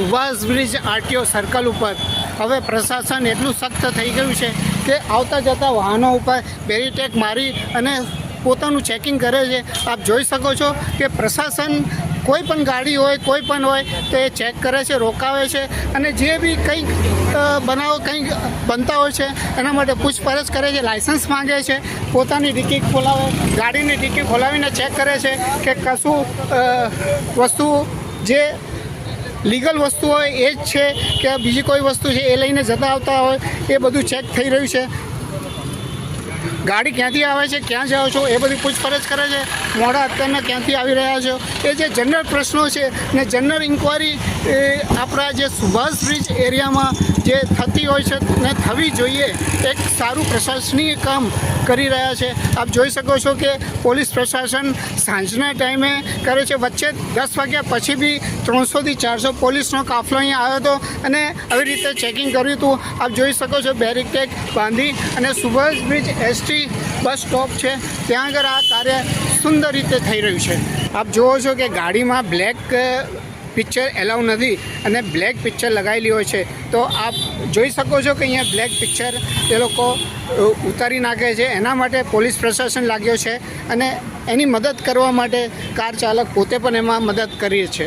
Subhash bridge RTO circle ઉપર. હવે પ્રશાસન એટલું સખ્ત થઈ ગયું છે કે આવતા જતા વાહનો ઉપર બેરીટેક મારી અને પોતાનું ચેકિંગ કરે છે. આપ જોઈ શકો છો કે પ્રશાસન કોઈ પણ ગાડી હોય, કોઈ પણ હોય, તો એ ચેક કરે છે, રોકાવે છે અને જે બી કંઈક બનાવો કંઈક બનતા હોય છે, એના માટે પૂછપરછ કરે છે લાઇસન્સ માંગે છે, પોતાની ડિક્કી ખોલાવે, ગાડીની ડિક્કી ખોલાવીને ચેક કરે છે કે કશું વસ્તુ જે લીગલ વસ્તુ હોય એ જ છે કે બીજી કોઈ વસ્તુ છે એ લઈને જતા આવતા હોય, એ બધું ચેક થઈ રહ્યું છે. ગાડી ક્યાંથી આવે છે, ક્યાં જાઓ છો, એ બધી પૂછપરછ કરે છે. મોડા અત્યારના ક્યાંથી આવી રહ્યા છો? એ જે જનરલ પ્રશ્નો છે ને જનરલ ઇન્કવાયરી આપણા જે સુભાષ બ્રિજ એરિયામાં જે થતી હોય છે ને થવી જોઈએ, એક સારું પ્રશાસનીય કામ કરી રહ્યા છે. આપ જોઈ શકો છો કે પોલીસ પ્રશાસન સાંજના ટાઈમે કરે છે. વચ્ચે દસ વાગ્યા પછી બી ત્રણસોથી ચારસો પોલીસનો કાફલો અહીંયા આવ્યો હતો અને આવી રીતે ચેકિંગ કર્યું હતું. આપ જોઈ શકો છો બેરિકેડ બાંધી અને Subhash bridge ST bus stop છે. ત્યાં આગળ આ કાર્ય સુંદર રીતે થઈ રહ્યું છે. આપ જુઓ છો કે ગાડીમાં બ્લેક પિક્ચર એલાઉ નથી અને બ્લેક પિક્ચર લગાવેલી હોય છે. તો આપ જોઈ શકો છો કે અહીંયા બ્લેક પિક્ચર એ લોકો ઉતારી નાખે છે. એના માટે પોલીસ પ્રશાસન લાગ્યો છે અને એની મદદ કરવા માટે કાર ચાલક પોતે પણ એમાં મદદ કરીએ છે.